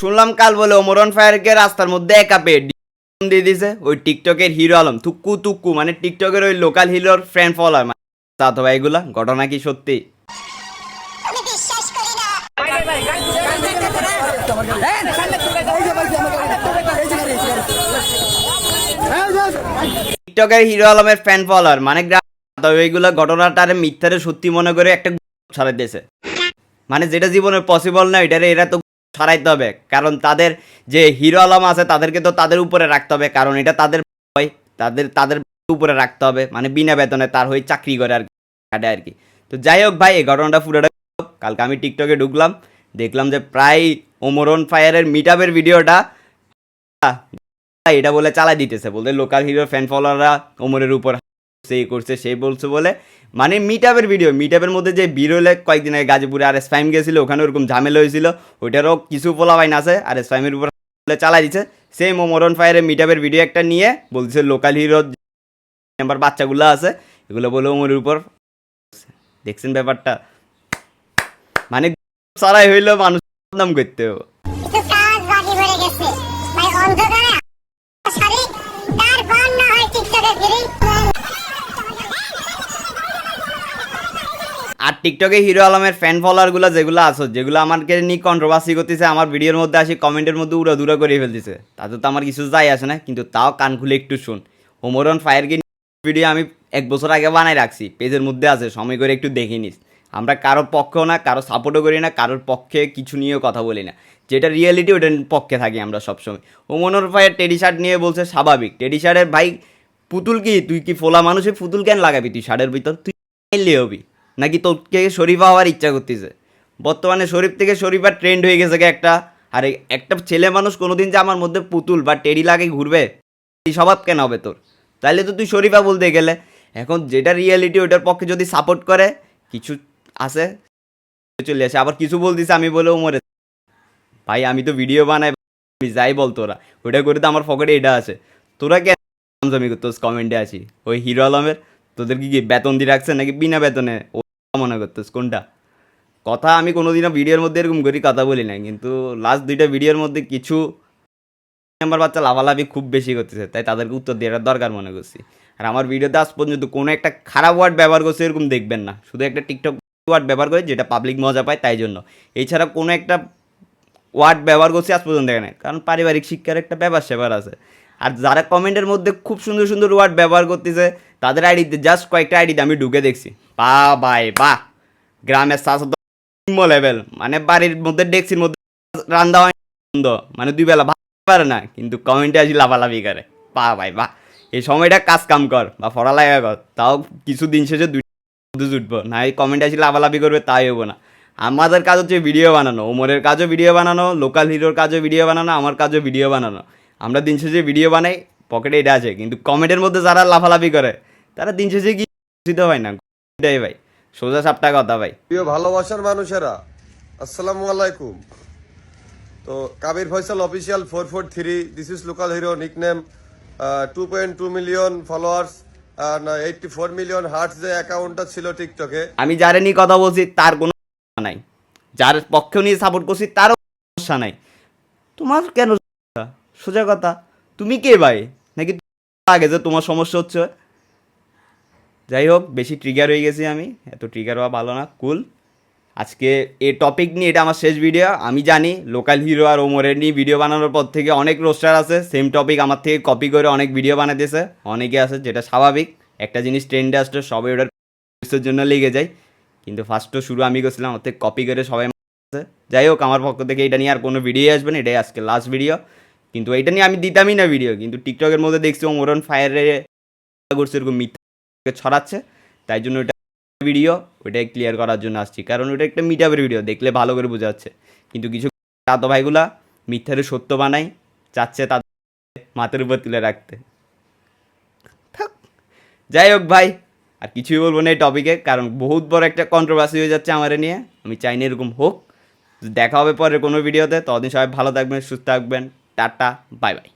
শুনলাম কাল বলে ওমরন ফায়ারকে রাস্তার মধ্যে একা পেয়ে দিয়ে দিছে। ওই টিকটকের হিরো আলম। তুক্কু তুক্কু মানে টিকটকের ওই লোকাল হিরোর ফ্রেন্ড ফলোয়ার তা তো ভাই এগুলা, ঘটনা কি সত্যি? টিকটকের হিরো আলমের ফ্যান ফলোয়ার মানে তবে এইগুলো ঘটনাটারে মিথ্যারে সত্যি মনে করে একটা ছাড়াই দিয়েছে মানে যেটা জীবনে পসিবল না এটারে এরা তো ছাড়াইতে হবে কারণ তাদের যে হিরো আলম আছে তাদেরকে তো তাদের উপরে রাখতে হবে কারণ এটা তাদের হয় তাদের তাদের উপরে রাখতে হবে মানে বিনা বেতনে তার হয়ে চাকরি করে আর কি, খাটে আর কি তো যাই হোক ভাই এই ঘটনাটা পুরোটা কালকে আমি টিকটকে ঢুকলাম দেখলাম যে প্রায় ওমরন ফায়ারের মিট ভিডিওটা এটা বলে চালাই দিতেছে, বলতে লোকাল হিরো ফ্যান ফলোয়াররা ওমরের উপর সেই করছে, সেই বলছে বলে। মানে মিট আপের ভিডিও মিট আপের মধ্যে যে বিরলে কয়েকদিন আগে গাজীপুরে আর এস ফাইম গেছিল, ওখানে ওরকম ঝামেলা হয়েছিল, ওইটারও কিছু পোলা বাইন আছে, আর এস ফাইমের উপর চালাই দিচ্ছে সেই মোমরন ফায়ারের মিট আপের ভিডিও একটা নিয়ে বলছে লোকাল হিরো নাম্বার বাচ্চাগুলো আছে, এগুলো বলে ওমরের উপর দেখছেন ব্যাপারটা? মানে সারাই হইল মানুষ নাম করতে। আর টিকটকে হিরো আলমের ফ্যান ফলোয়ার ফলোয়ারগুলো যেগুলো আছে যেগুলো আমাকে নিয়ে কন্ট্রোভার্সি করতেছে আমার ভিডিওর মধ্যে আসি কমেন্টের মধ্যে উড়া দুরা করে ফেলতেছে। তাতে তো আমার কিছু যাই আসে না কিন্তু তাও কান খুলে একটু শুন। ওমরন ফায়ারকে ভিডিও আমি এক বছর আগে বানাই রাখছি পেজের মধ্যে আছে সময় করে একটু দেখে নিস। আমরা কারোর পক্ষেও না কারও সাপোর্টও করি না, কারোর পক্ষে কিছু নিয়েও কথা বলি না। যেটা রিয়েলিটি ওটার পক্ষে থাকি আমরা সবসময়। ওমরন ফায়ার টেডি শার্ট নিয়ে বলছে, স্বাভাবিক টেডি শার্টের ভাই পুতুল কি? তুই কি ফোলা মানুষের পুতুল কেন লাগাবি তুই শার্টের ভিতর? তুই এলে হবি। নাকি তোকে শরীফা হওয়ার ইচ্ছা করতেছে? বর্তমানে শরীফ থেকে শরীফা ট্রেন্ড হয়ে গেছে একটা। আর, একটা ছেলে মানুষ কোনোদিন যে আমার মধ্যে পুতুল বা টেডি লাগে ঘুরবে স্বভাব কেন হবে তোর? তাইলে তো তুই শরীফা বলতে গেলে, এখন যেটা রিয়েলিটি ওটার পক্ষে যদি সাপোর্ট করে, কিছু আছে। চলে আসে। আবার কিছু বলতিছে, আমি বলেও মরে ভাই, আমি তো ভিডিও বানাই যাই বল তোরা। ওটা করে তো আমার পকেটে এটা আছে। তোরা কেন আমি করতোস কমেন্টে আছি। ওই হিরো আলমের? তোদের কি কি বেতন দিয়ে রাখছে নাকি বিনা বেতনে? ও মনে করতেস কোনটা? কথা আমি কোনোদিনও ভিডিওর মধ্যে এরকম করি, কথা বলি না কিন্তু লাস্ট দুইটা ভিডিওর মধ্যে কিছু নাম্বার বাচ্চা লাভালাভি খুব বেশি করতেছে, তাই তাদেরকে উত্তর দেওয়ার দরকার মনে করছি। আর আমার ভিডিওতে আজ পর্যন্ত কোনো একটা খারাপ ওয়ার্ড ব্যবহার করছে এরকম দেখবেন না। শুধু একটা টিকটক ওয়ার্ড ব্যবহার করে যেটা পাবলিক মজা পায় তাই জন্য। এছাড়া কোনো একটা ওয়ার্ড ব্যবহার করছি আজ পর্যন্ত দেখে নাই, কারণ পারিবারিক শিক্ষার একটা ব্যাপার স্যাপার আছে। আর যারা কমেন্টের মধ্যে খুব সুন্দর সুন্দর ওয়ার্ড ব্যবহার করতেছে, তাদের আইডিতে জাস্ট কয়েকটা আইডিতে আমি ঢুকে দেখছি। বা বাই বা গ্রামের স্বাস্থ্য লেভেল মানে বাড়ির মধ্যে ডেক্সির মধ্যে রান্না হয় মানে দুই বেলা ভাত পারে না, কিন্তু কমেন্টে আসি লাফালাফি করে। পা ভাই, বাহ! এই সময়টা কাজ কাম কর বা পড়ালেখা কর, তাও কিছু দিন শেষে দুই মধ্যে জুটবো। না এই কমেন্টে আসি লাফালাফি করবে তাই হব না। আমাদের কাজ হচ্ছে ভিডিও বানানো। ওমরের কাজও ভিডিও বানানো লোকাল হিরোর কাজও ভিডিও বানানো আমার কাজও ভিডিও বানানো। আমরা দিন শেষে ভিডিও বানাই পকেটে এটা আছে। কিন্তু কমেন্টের মধ্যে যারা লাফালাফি করে তারা দিন শেষে কি খুশি তো হয় না? এটাই ভাই। সোজা সাপটা কথা ভাই। প্রিয় ভালোবাসার মানুষেরা আসসালামু আলাইকুম। তো Kabir Faisal official four four three this is local hero nickname two point two million followers আমি যারে নিয়ে কথা বলছি, তার কোনো সমস্যা নাই। যার পক্ষে নিয়ে সাপোর্ট করছি, তারও সমস্যা নাই। তোমার কেন সোজা কথা, তুমি কে ভাই? নাকি আগে যে তোমার সমস্যা হচ্ছে? যাই হোক, বেশি ট্রিগার হয়ে গেছি আমি। এত ট্রিগার হওয়া ভালো না কুল আজকে এ টপিক নিয়ে এটা আমার শেষ ভিডিও আমি জানি লোকাল হিরো আর ওমরের নিয়ে ভিডিও বানানোর পর থেকে অনেক রোস্টার আছে সেম টপিক আমার থেকে কপি করে অনেক ভিডিও বানাতেছে অনেকে আছে যেটা স্বাভাবিক, একটা জিনিস ট্রেন্ডে আসলে সবাই ওটার জন্য লেগে যায়, কিন্তু ফার্স্টও শুরু আমি করছিলাম, ওর থেকে কপি করে সবাই মারছে। যাই হোক, আমার পক্ষ থেকে এটা নিয়ে আর কোনো ভিডিও আসবে না, এটাই আজকে লাস্ট ভিডিও কিন্তু এটা নিয়ে আমি দিতামই না ভিডিও কিন্তু টিকটকের মধ্যে দেখছি ওমরন ফায়ারে করছে এরকম মিথ্যা ছড়াচ্ছে, তাই জন্য ভিডিও ওইটাই ক্লিয়ার করার জন্য আসছি। কারণ ওটা একটা মিটাপের ভিডিও দেখলে ভালো করে বোঝা যাচ্ছে। কিন্তু কিছু তো ভাইগুলা মিথ্যারে সত্য বানাই চাচ্ছে তাদের মাথার উপর তুলে রাখতে। যাই হোক ভাই, আর কিছুই বলব না এই টপিকে কারণ বহুত বড় একটা কন্ট্রোভার্সি হয়ে যাচ্ছে আমার নিয়ে। আমি চাই না এরকম হোক। দেখা হবে পরে কোনো ভিডিওতে ততদিন সবাই ভালো থাকবেন, সুস্থ থাকবেন। Tata bye bye